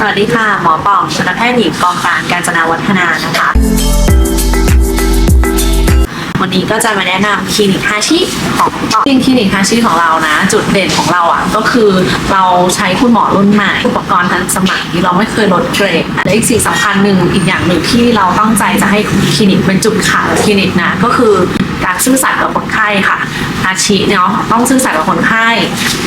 สวัสดีค่ะ หมอป่องคณะแพทย์หญิงกองการการจนาวัฒนานะคะ วันนี้ก็จะมาแนะนำคลินิกฮาชิของป่องจริงคลินิกฮาชิของเรานะ จุดเด่นของเราอะ ก็คือเราใช้คุณหมอรุ่นใหม่ อุปกรณ์ทันสมัยเราไม่เคยลดเกรดและอีกสิ่งสำคัญหนึ่งอีกอย่างหนึ่งที่เราตั้งใจจะให้คลินิกเป็นจุดขายของคลินิกนะ ก็คือการซื่อสัตย์กับคนไข้ค่ะาชิเนาะต้องซื่อสัตย์กับคนไข้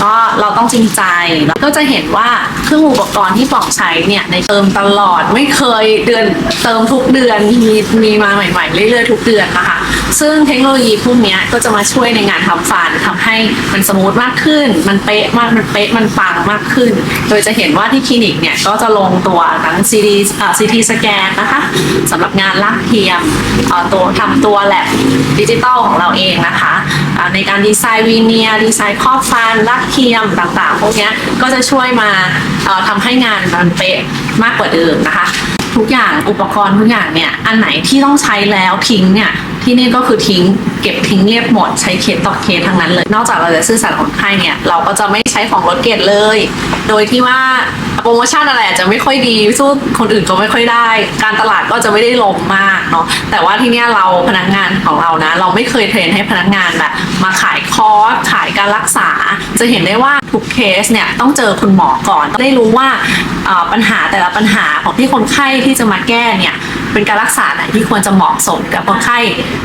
ก็เราต้องจริงใจแล้วก็จะเห็นว่าเครื่องอุปกรณ์ที่ปองใช้เนี่ยในเติมตลอดไม่เคยเดือนเติมทุกเดือนมีมีมาใหม่ๆเรื่อยๆทุกเดือนนะคะ ซึ่งเทคโนโลยีพวกนี้ก็จะมาช่วยในงานทำฟันทำให้มันสมูทมากขึ้น มันเป๊ะมากมันเป๊ะมันปังมากขึ้น โดยจะเห็นว่าที่คลินิกเนี่ยก็จะลงตัวทั้ง CD อ่า CT สแกนนะคะสำหรับงานลากเทียมตัวทำตัวแลบดิจิตอลของเราเองนะคะในการดีไซน์วีเนียดีไซน์ครอบฟันลากเทียมต่างๆ พวกนี้ก็จะช่วยมาทำให้งานมันเป๊ะมากกว่าเดิมนะคะ ทุกอย่างอุปกรณ์ทุกอย่างเนี่ยอันไหนที่ต้องใช้แล้วทิ้งเนี่ย ที่นี่ก็คือทิ้งเก็บทิ้งเรียบหมดใช้เคสต่อเคสทั้งนั้นเลย นอกจากเราจะซื่อสัตย์คนไข้เนี่ย เราก็จะไม่ใช้ของลดเกรดเลย โดยที่ว่าโปรโมชั่นอะไรอาจจะไม่ค่อยดีสู้คนอื่นก็ไม่ค่อยได้ การตลาดก็จะไม่ได้ลงมากเนาะแต่ว่าที่เนี่ยเราพนักงานของเรานะ เราไม่เคยเทรนให้พนักงานแบบมาขายคอร์สขายการรักษา จะเห็นได้ว่าทุกเคสเนี่ยต้องเจอคุณหมอก่อนได้รู้ว่าปัญหาแต่ละปัญหาของที่คนไข้ที่จะมาแก้เนี่ย เป็นการรักษาไหนที่ควรจะเหมาะสมกับคนไข้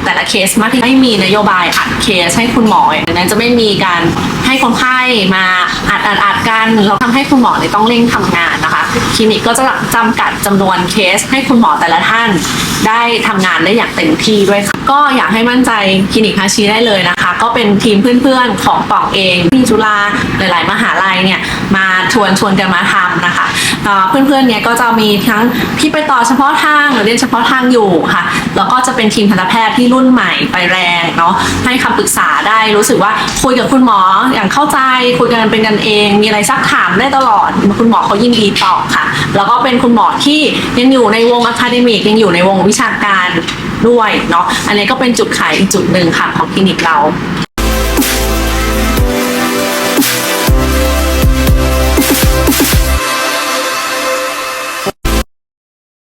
แต่ละเคสมากที่ไม่มีนโยบายอัดเคสให้คุณหมออย่างนั้นจะไม่มีการให้คนไข้มาอัดอัดอัดกันแล้วทำให้คุณหมอเนี่ยต้องเร่งทำงานนะคะคลินิกก็จะจำกัดจำนวนเคสให้คุณหมอแต่ละท่าน ได้ทำงานได้อย่างเต็มที่ด้วยค่ะก็อยากให้มั่นใจคลินิกฮาชิได้เลยนะคะ ก็เป็นทีมเพื่อนๆของป่องเองที่จุฬาหลาย ๆ มหาลัยเนี่ยมาชวนชวนกันมาทำนะคะ เพื่อนๆเนี่ยก็จะมีทั้งที่ไปต่อเฉพาะทางหรือเรียนเฉพาะทางอยู่ค่ะ แล้วก็จะเป็นทีมทันตแพทย์ที่รุ่นใหม่ไปแรงเนาะให้คำปรึกษาได้รู้สึกว่าคุยกับคุณหมออย่างเข้าใจคุยกันเป็นกันเอง มีอะไรซักถามได้ตลอดคุณหมอเขายินดีตอบค่ะ แล้วก็เป็นคุณหมอที่ยังอยู่ในวงอะคาเดมิกยังอยู่ในวงวิชาการด้วยเนาะอันนี้ก็เป็นจุดขายอีกจุดหนึ่งค่ะของคลินิกเรา